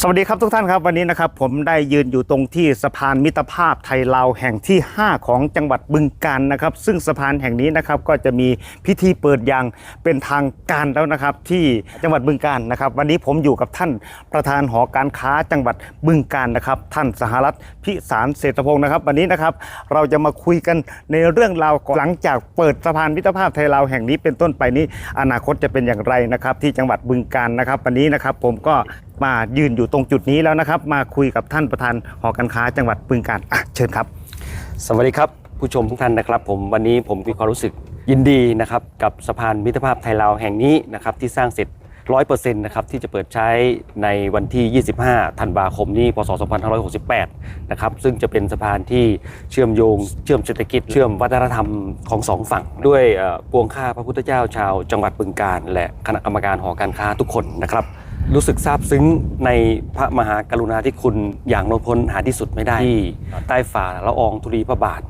สวัสดีครับทุกท่านครับวันนี้นะครับผมได้ยืนอยู่ตรงที่สะพานมิตรภาพไทยลาวแห่งที่ 5 ของจังหวัดบึงกาฬนะครับ ซึ่งสะพานแห่งนี้นะครับก็จะมีพิธีเปิดอย่างเป็นทางการแล้วนะครับ ที่จังหวัดบึงกาฬนะครับ วันนี้ผมอยู่กับท่านประธานหอการค้าจังหวัดบึงกาฬนะครับ ท่านสหรัฐพิสารเศรษฐพงศ์นะครับ วันนี้นะครับเราจะมาคุยกันในเรื่องราวหลังจากเปิดสะพานมิตรภาพไทยลาวแห่งนี้เป็นต้นไปนี้อนาคตจะเป็นอย่างไรนะครับ ที่จังหวัดบึงกาฬนะครับ วันนี้นะครับผมก็ มายืนอยู่ตรงจุดนี้แล้วนะครับ มาคุยกับท่านประธานหอการค้าจังหวัดบึงกาฬอะเชิญครับ สวัสดีครับผู้ชมทุกท่านนะครับ ผมวันนี้ผมมีความรู้สึกยินดีนะครับกับสะพานมิตรภาพไทยลาวแห่งนี้นะครับที่สร้างเสร็จ100%นะครับที่จะเปิดใช้ในวันที่ 25 ธันวาคมนี้พศ 2568 นะครับซึ่งจะเป็นสะพานที่เชื่อมโยง เชื่อมเศรษฐกิจ เชื่อมวัฒนธรรมของสองฝั่ง ด้วยปวงข้าพระพุทธเจ้าชาวจังหวัดบึงกาฬและคณะกรรมการหอการค้าทุกคนนะครับ รู้สึกซาบซึ้งในพระมหากรุณาธิคุณอย่างล้นพ้นหาที่สุดไม่ได้ที่ใต้ฝ่าละอองธุลีพระบาท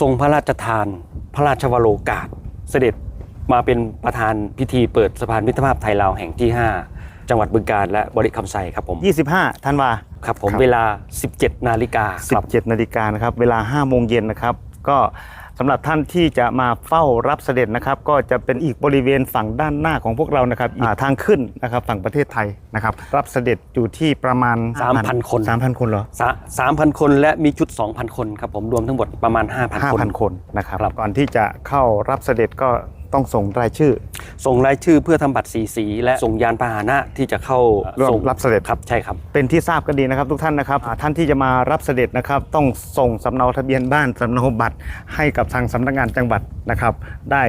ทรงพระราชทาน พระราชวโรกาส เสด็จมาเป็นประธานพิธีเปิดสะพานมิตรภาพไทยลาวแห่งที่ 5 จังหวัดบึงกาฬและบริคำไซครับผม25ธันวา ครับผมครับ เวลา 17 นาฬิกาครับ 17นาฬิกานะครับ เวลา5โมงเย็นนะครับ ก็ สำหรับท่านที่จะมาเฝ้ารับเสด็จนะครับ ก็จะเป็นอีกบริเวณฝั่งด้านหน้าของพวกเรานะครับอ่าทางขึ้นนะครับฝั่งประเทศไทยนะครับ รับเสด็จอยู่ที่ประมาณ3,000คน 3,000 คนเหรอ สามพันคนและมีชุด 2,000 คนครับผมรวมทั้งหมดประมาณ 5,000 คน 5,000 คนนะครับครับก่อนที่จะเข้ารับเสด็จก็ ต้องส่งรายชื่อ ส่งรายชื่อเพื่อทำบัตรสีสีและส่งยานพาหนะที่จะเข้าร่วมส่งรับเสด็จครับใช่ครับ เป็นที่ทราบกันดีนะครับทุกท่านนะครับอ่าท่านที่จะมารับเสด็จนะครับ ต้องส่งสำเนาทะเบียนบ้านสำเนาบัตรให้กับทางสำนักงานจังหวัดนะครับ ได้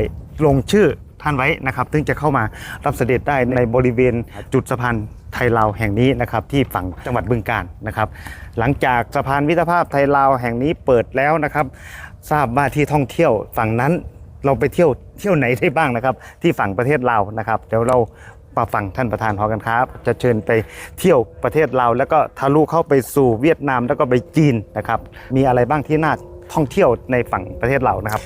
ลงชื่อท่านไว้นะครับถึงจะเข้ามารับเสด็จได้ในบริเวณจุดสะพานไทยลาวแห่งนี้นะครับที่ฝั่งจังหวัดบึงกาฬนะครับ หลังจากสะพานมิตรภาพไทยลาวแห่งนี้เปิดแล้วนะครับ ทราบว่าที่ท่องเที่ยวฝั่งนั้นเราไปเที่ยวเที่ยวไหนได้บ้างนะครับ ที่ฝั่งประเทศลาวนะครับเดี๋ยวเรามาฟังท่านประธานหอการค้าจะเชิญไปเที่ยวประเทศเราวแล้วก็ทะลุเข้าไปสู่เวียดนามแล้วก็ไปจีนนะครับ มีอะไรบ้างที่น่าท่องเที่ยวในฝั่งประเทศเรานะครับ